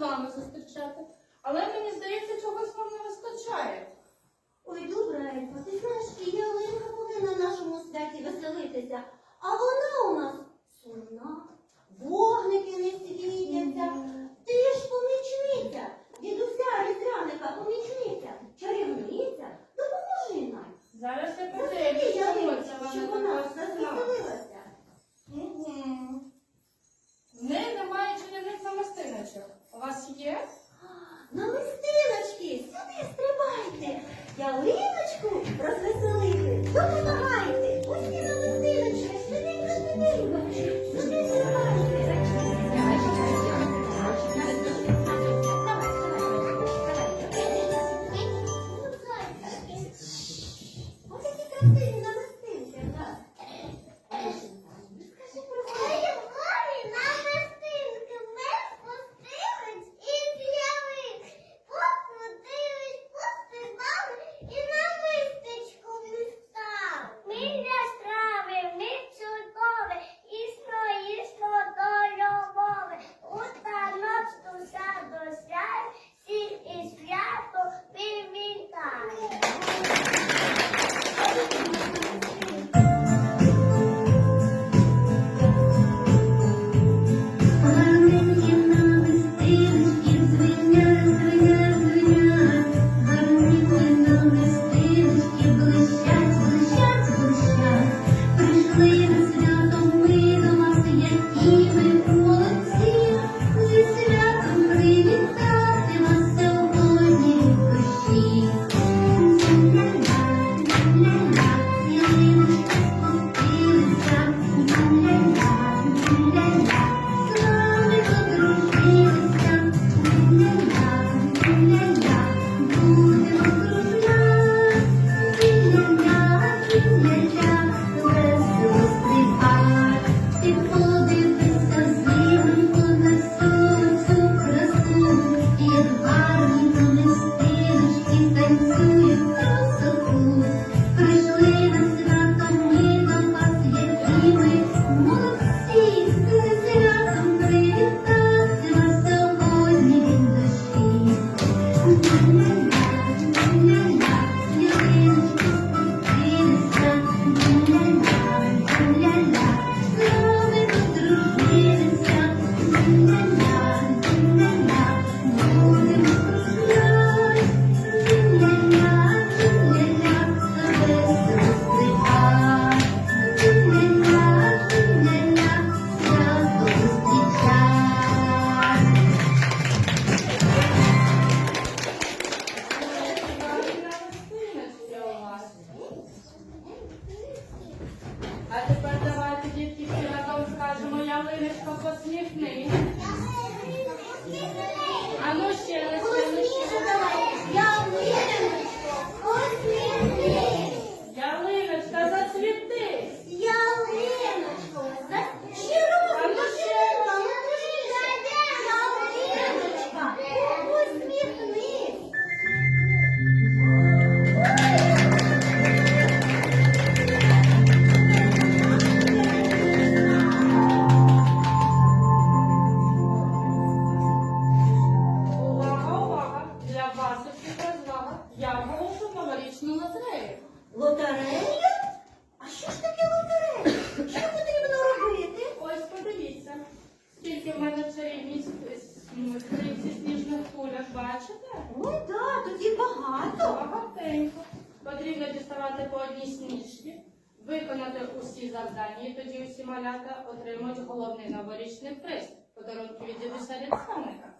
вами зустрічати, але мені здається, чогось вам не вистачає. Ой, добренько, ти знаєш, і ялинка буде на нашому святі веселитися, а вона у нас сумна, вогники не світяться. Ти ж помічниця, дідуся різдвяника, помічниця, чарівниця, допоможи нам. Зараз я подивлюся, щоб вона зазвілилася. Угу. Не неї немає чарівних. У вас є? На листиночки, сюди стрибайте. Ялинка головний новорічний приз. Подарунки від дідуся Ріцаника.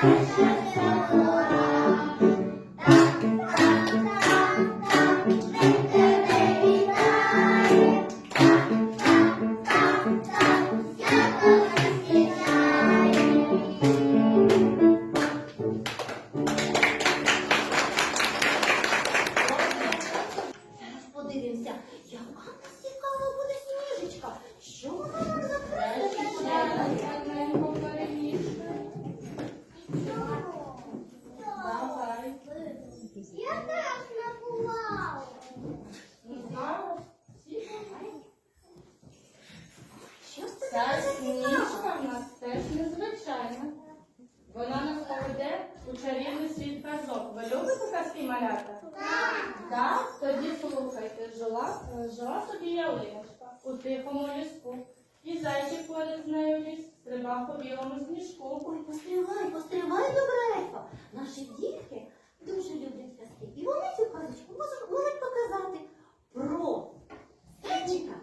Thank. білому. І зайчик поряд з нею ліс, стрибав по білому сніжку. Ой, постривай, постривай, добренько. Наші дітки дуже люблять казки. І вони цю казочку можуть показати про зайчика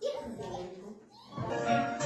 і казку.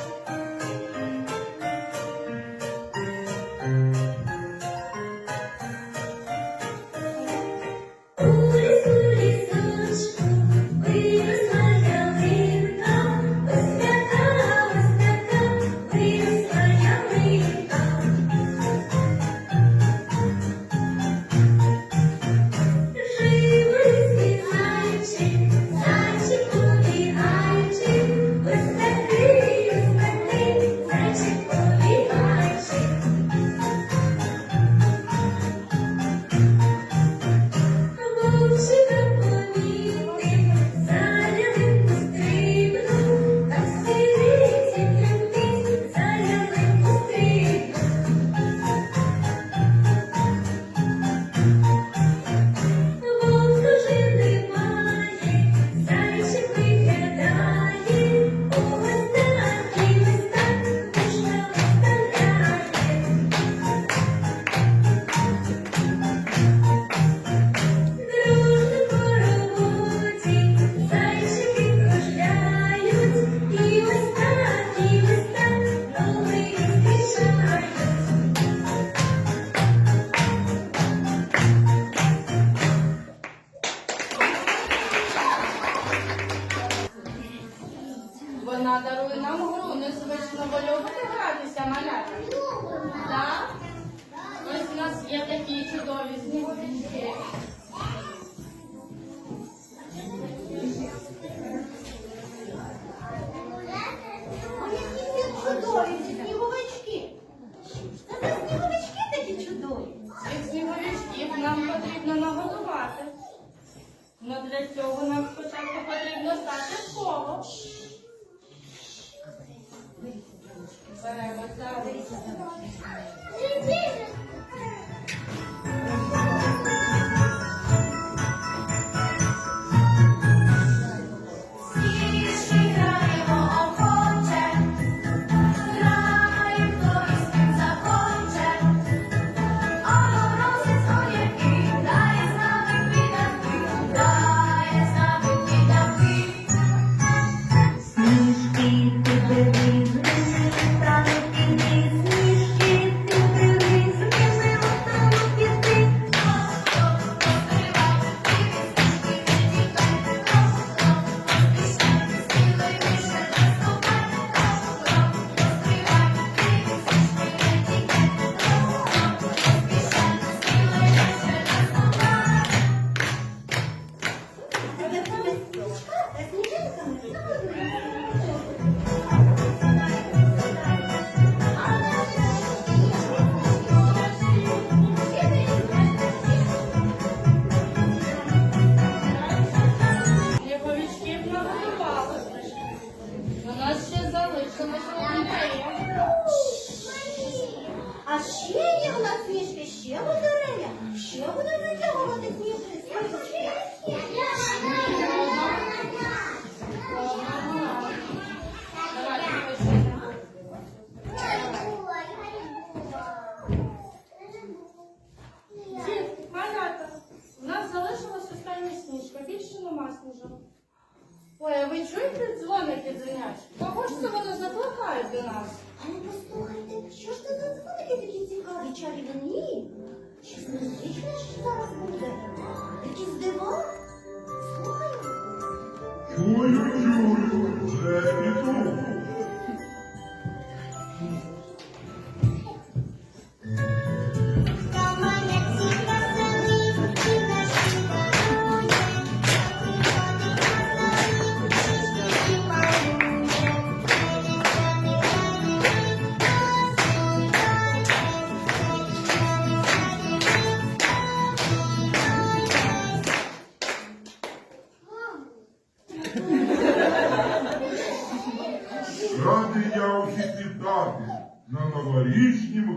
música.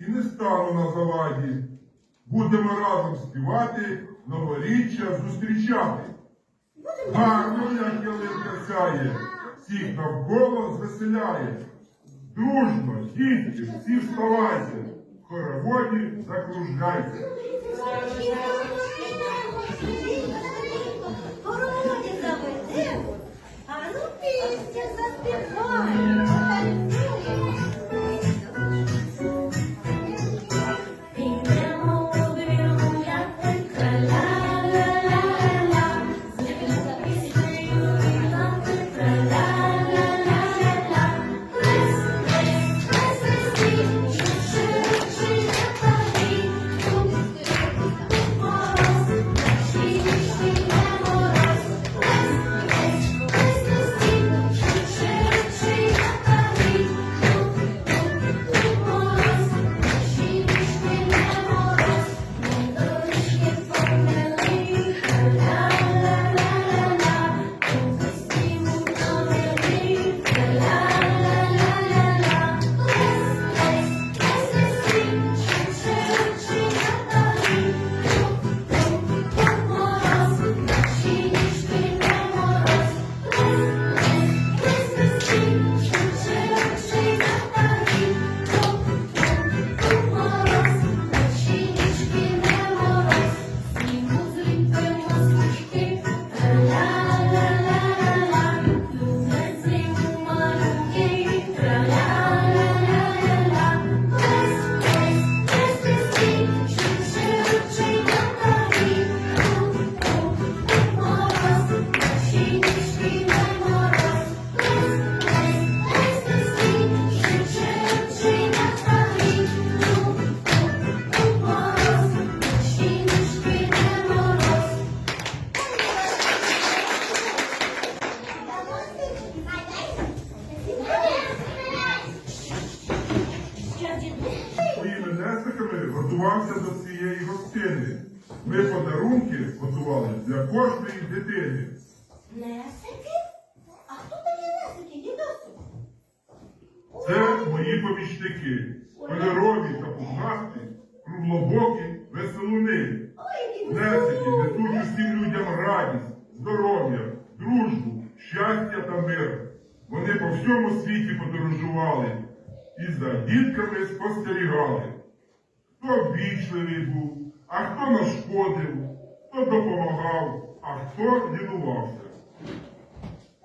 і не стану на заваді. Будемо разом співати, новоріччя зустрічати. Гарно, як ялинка сяє, всіх навколо звеселяє. Дружно, дітки, всі вставайте, хороводі закружляйте. всьому світі подорожували і за дітками спостерігали. Хто вічливий був, а хто нашкодив, хто допомагав, а хто лінувався.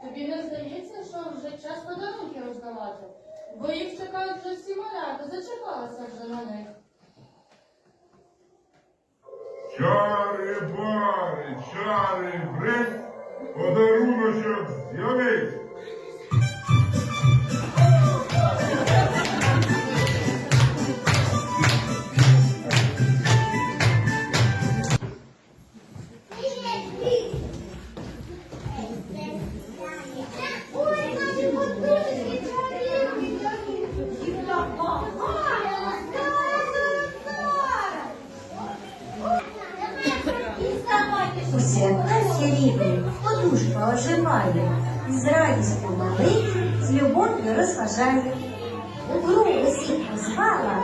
Тобі не здається, що вже час подарунки роздавати, бо їх чекають вже всі маляти, зачекалися вже на них. Чари бари, чари брець, подарунок з'явиться. співає, з радістю малить, з любов'ю розважає. Позвала.